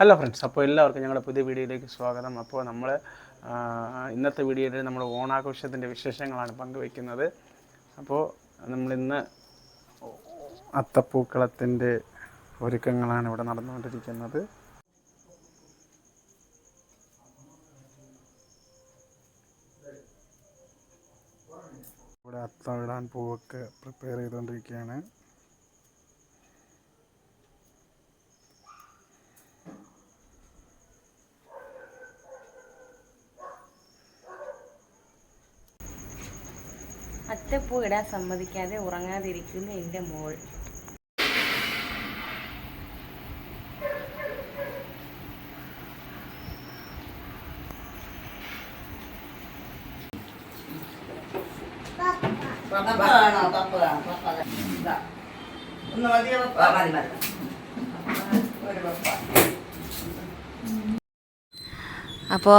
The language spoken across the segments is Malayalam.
ഹലോ ഫ്രണ്ട്സ് അപ്പോൾ എല്ലാവർക്കും ഞങ്ങളുടെ പുതിയ വീഡിയോയിലേക്ക് സ്വാഗതം. അപ്പോൾ നമ്മൾ ഇന്നത്തെ വീഡിയോയിൽ നമ്മൾ ഓണാഘോഷത്തിന്റെ വിശേഷങ്ങളാണ് പങ്കുവയ്ക്കുന്നത് അപ്പോൾ നമ്മളിന്ന് അത്തപ്പൂക്കളത്തിന്റെ ഒരുക്കങ്ങളാണ് ഇവിടെ നടന്നുകൊണ്ടിരിക്കുന്നത്. ഇവിടെ അത്തം ഇടാൻ പൂവൊക്കെ പ്രിപ്പയർ ചെയ്തുകൊണ്ടിരിക്കുകയാണ്. അത്തപ്പൂ ഇടാൻ സമ്മതിക്കാതെ ഉറങ്ങാതിരിക്കുന്നു എന്റെ മോൾ. മതി അപ്പോൾ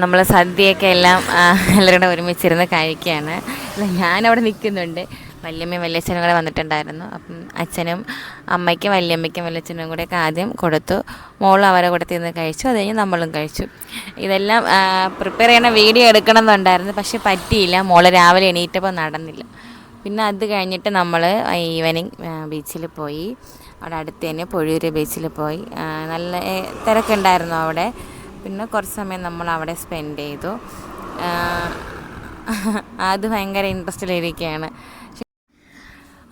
നമ്മൾ സദ്യയൊക്കെ എല്ലാം എല്ലാവരും കൂടെ ഒരുമിച്ചിരുന്ന് കഴിക്കുകയാണ്. ഞാനവിടെ നിൽക്കുന്നുണ്ട്. വല്യമ്മയും വല്യച്ഛനും കൂടെ വന്നിട്ടുണ്ടായിരുന്നു. അപ്പം അച്ഛനും അമ്മയ്ക്കും വല്യമ്മയ്ക്കും വല്യച്ഛനും കൂടെ ഒക്കെ ആദ്യം കൊടുത്തു. മോളും അവരെ കൂടെ തിന്ന് കഴിച്ചു. അത് കഴിഞ്ഞ് നമ്മളും കഴിച്ചു. ഇതെല്ലാം പ്രിപ്പയർ ചെയ്യണ വീഡിയോ എടുക്കണം എന്നുണ്ടായിരുന്നു. പക്ഷെ പറ്റിയില്ല. മോൾ രാവിലെ എണീറ്റപ്പോൾ നടന്നില്ല. പിന്നെ അത് കഴിഞ്ഞിട്ട് നമ്മൾ ഈവനിങ് ബീച്ചിൽ പോയി. അവിടെ അടുത്ത് തന്നെ പൊഴിയൂര് ബീച്ചിൽ പോയി. നല്ല തിരക്കുണ്ടായിരുന്നു അവിടെ. പിന്നെ കുറച്ച് സമയം നമ്മൾ അവിടെ സ്പെൻഡ് ചെയ്തു. അത് ഭയങ്കര ഇൻട്രസ്റ്റിലിരിക്കുകയാണ്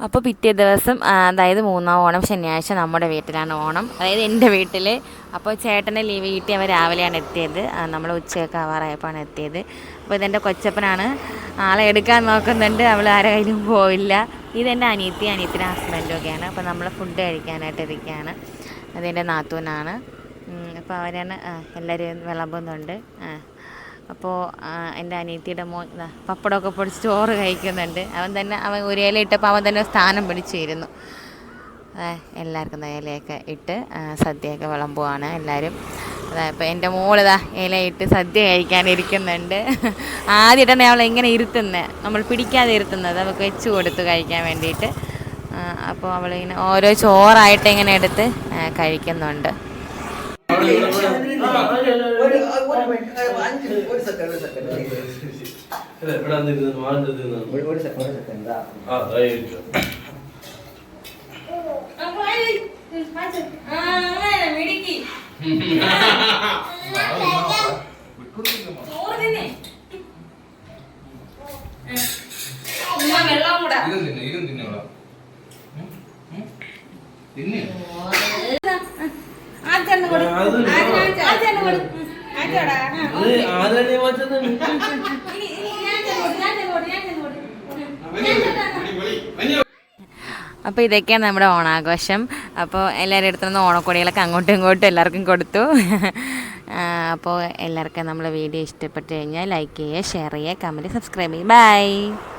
അപ്പോൾ പിറ്റേ ദിവസം അതായത് മൂന്നാം ഓണം ശനിയാഴ്ച നമ്മുടെ വീട്ടിലാണ് ഓണം. അതായത് എന്റെ വീട്ടിൽ അപ്പോൾ ചേട്ടനെ ലീവ് കിട്ടി അവൻ രാവിലെയാണ് എത്തിയത്. നമ്മൾ ഉച്ചയൊക്കെ ആവാറായപ്പോഴാണ് എത്തിയത്. അപ്പോൾ ഇതെന്റെ കൊച്ചപ്പനാണ്. ആളെ എടുക്കാൻ നോക്കുന്നുണ്ട്. അവൾ ആരെ കയ്യിലും പോയില്ല ഇതെന്റെ അനിയത്തി അനിയത്തിന്റെ ഹസ്ബൻഡും ഒക്കെയാണ്. അപ്പോൾ നമ്മൾ ഫുഡ് കഴിക്കാനായിട്ട് ഇരിക്കുകയാണ് അതെന്റെ നാത്തൂനാണ്. അപ്പോൾ അവരാണ് എല്ലാവരും വിളമ്പുന്നുണ്ട്. അപ്പോൾ എന്റെ അനിയത്തിയുടെ മോൻ ഇതാ പപ്പടമൊക്കെ പൊടിച്ച് ചോറ് കഴിക്കുന്നുണ്ട്. അവൻ തന്നെ അവൻ ഒരു ഇല ഇട്ടപ്പോൾ അവൻ തന്നെ സ്ഥാനം പിടിച്ചിരുന്നു. എല്ലാവർക്കും ഇലയൊക്കെ ഇട്ട് സദ്യയൊക്കെ വിളമ്പുവാണ് എല്ലാവരും. അതാ ഇപ്പോൾ എന്റെ മോളിതാ ഇലയിട്ട് സദ്യ കഴിക്കാനിരിക്കുന്നുണ്ട് തന്നെ അവളെ എങ്ങനെ ഇരുത്തുന്നത് നമ്മൾ പിടിക്കാതെ ഇരുത്തുന്നത് അവൾക്ക് വെച്ച് കൊടുത്തു കഴിക്കാൻ വേണ്ടിയിട്ട്. അപ്പോൾ അവളിങ്ങനെ ഓരോ ചോറായിട്ട് ഇങ്ങനെ എടുത്ത് കഴിക്കുന്നുണ്ട്. ഒരു സെക്കൻഡ് സെക്കൻഡ് ഇവിടെ ആ അതായിരിക്കും ഇതും തിന്നു ഇതും തിന്നോളാം തിന്നു ആദ്യം വെച്ചത് അപ്പോൾ ഇതൊക്കെയാണ് നമ്മുടെ ഓണാഘോഷം അപ്പോൾ എല്ലാവരുടെ അടുത്തു നിന്ന് ഓണക്കൊടികളൊക്കെ അങ്ങോട്ടും ഇങ്ങോട്ടും എല്ലാവർക്കും കൊടുത്തു അപ്പോൾ എല്ലാവർക്കും നമ്മളെ വീഡിയോ ഇഷ്ടപ്പെട്ട് കഴിഞ്ഞാൽ ലൈക്ക് ചെയ്യുക ഷെയർ ചെയ്യുക കമന്റ് സബ്സ്ക്രൈബ് ചെയ്യുക ബൈ